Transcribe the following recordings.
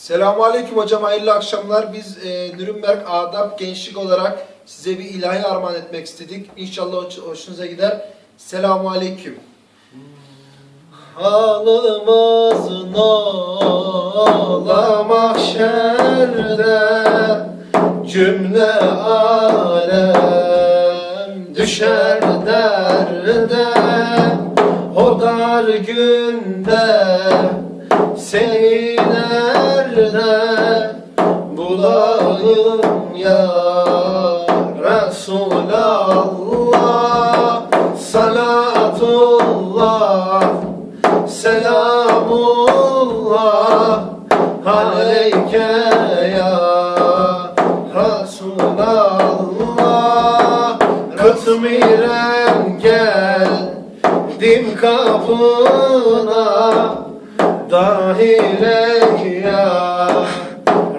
Selamun Aleyküm hocam, hayırlı akşamlar. Biz e, Nürnberg Adap Gençlik olarak size bir ilahi armağan etmek istedik. İnşallah hoş- hoşunuza gider. Selamun Aleyküm. Halımız nola mahşerde Cümle alem düşer derde O dar günde seni nerede bulayım ya Resulallah? Salatullah Selamullah aleyke ya Resulallah? Kıtmiren geldim kapına Dahil ey ya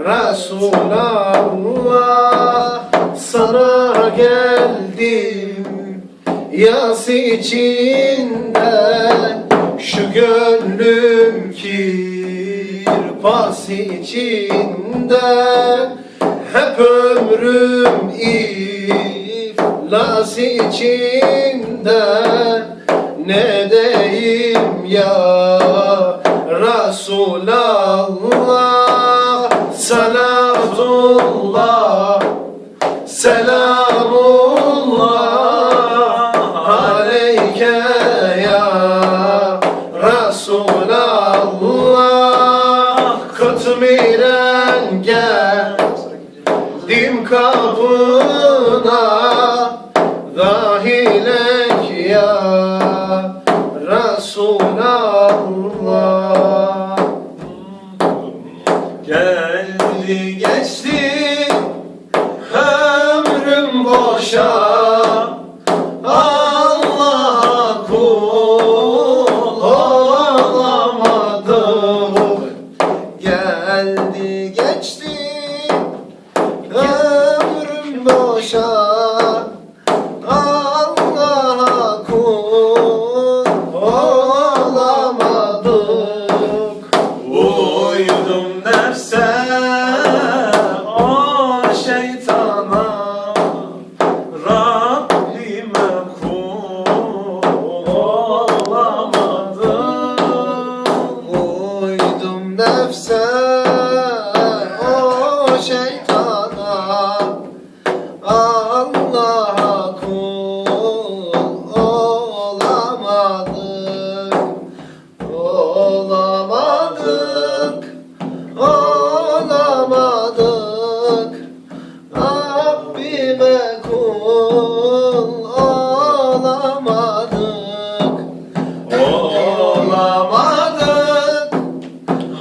Resulallah Sana geldim. Yas içinde Şu gönlüm kirpas içinde Hep ömrüm iflas içinde Ne deyim ya Resulallah Salatullah Selamullah aleyke ya Resulallah Kıtmiren geldim kapına Dahil boşa. Allah'a kul olamadım. Geldi geçti. Ömrüm boşa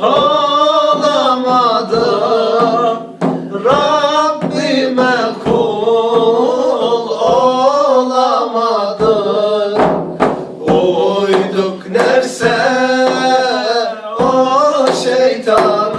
olamadım Rabbime kul olamadım. Uyduk nerse o şeytan